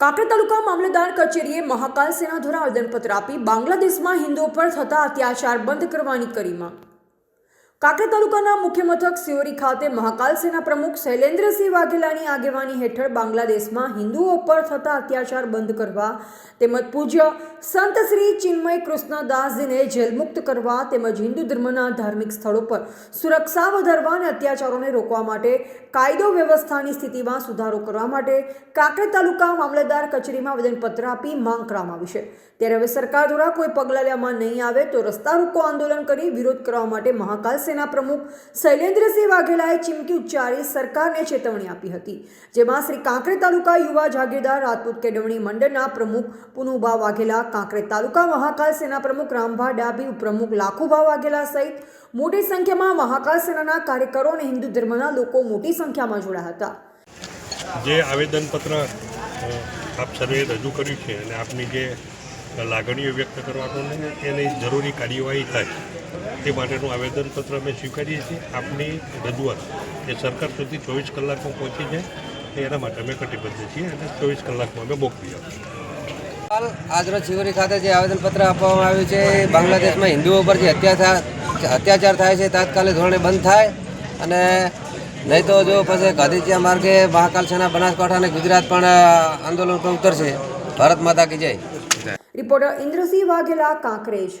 કાંકરેજ તાલુકા મામલતદાર કચેરીએ મહાકાલ સેના દ્વારા આવેદનપત્ર આપી બાંગ્લાદેશમાં હિન્દુઓ પર થતા અત્યાચાર બંધ કરવાની કરી માંગ. કાંકરેજ તાલુકાના મુખ્ય મથક સિયોરી ખાતે મહાકાલ સેના પ્રમુખ શૈલેન્દ્રસિંહ વાઘેલાની આગેવાની હેઠળ બાંગ્લાદેશમાં હિન્દુઓ પર થતા અત્યાચાર બંધ કરવા તેમજ પૂજ્ય સંત શ્રી ચિન્મય કૃષ્ણદાસજીને જેલમુક્ત કરવા તેમજ હિન્દુ ધર્મના ધાર્મિક સ્થળો પર સુરક્ષા વધારવા અને અત્યાચારોને રોકવા માટે કાયદો વ્યવસ્થાની સ્થિતિમાં સુધારો કરવા માટે કાંકરેજ તાલુકા મામલતદાર કચેરીમાં આવેદનપત્ર આપી માંગ કરવામાં આવી છે. ત્યારે હવે સરકાર દ્વારા કોઈ પગલાં લેવામાં નહીં આવે તો રસ્તા રોકો આંદોલન કરી વિરોધ કરવા માટે મહાકાલ સેના પ્રમુખ શૈલેન્દ્રસિંહ વાઘેલાએ ચીમકી ઉચ્ચારી સરકારને ચેતવણી આપી હતી, જેમાં શ્રી કાંકરે તાલુકા યુવા જાગીરદાર રાજપૂત કેળવણી મંડળના પ્રમુખ પુનુભા વાઘેલા, કાંકરે તાલુકા મહાકાલ સેના પ્રમુખ રામભા ડાભી, ઉપપ્રમુખ લાખુભા વાઘેલા સહિત મોટી સંખ્યામાં મહાકાલ સેનાના કાર્યકરો અને હિન્દુ ધર્મના લોકો મોટી સંખ્યામાં જોડાયા હતા. જે આવેદનપત્ર આપ સર્વે રજૂ કર્યું છે અને આપની જે લાગણીઓ વ્યક્ત કરવાનું એની જરૂરી કાર્યવાહી થાય. તે માટેનું આવેદનપત્ર અમે સ્વીકારીએ છીએ. આપની રજૂઆત એ સરકાર સુધી ચોવીસ કલાકમાં પહોંચી જાય એના માટે અમે કટિબદ્ધ છીએ અને ચોવીસ કલાકમાં અમે મોકલી આપીશું હાલ આજરોજ શિવરી ખાતે જે આવેદનપત્ર આપવામાં આવ્યું છે બાંગ્લાદેશમાં હિન્દુઓ પર જે અત્યાચાર અત્યાચાર થાય છે તાત્કાલિક ધોરણે બંધ થાય અને નહીં તો જો પછી ગાંધીજીયા માર્ગે મહાકાલ સેના બનાસકાંઠા અને ગુજરાત પણ આંદોલન પર ઉતરશે. ભારત માતા કી જય. રિપોર્ટર ઇન્દ્રસિંહ વાઘેલા કાંકરેજ.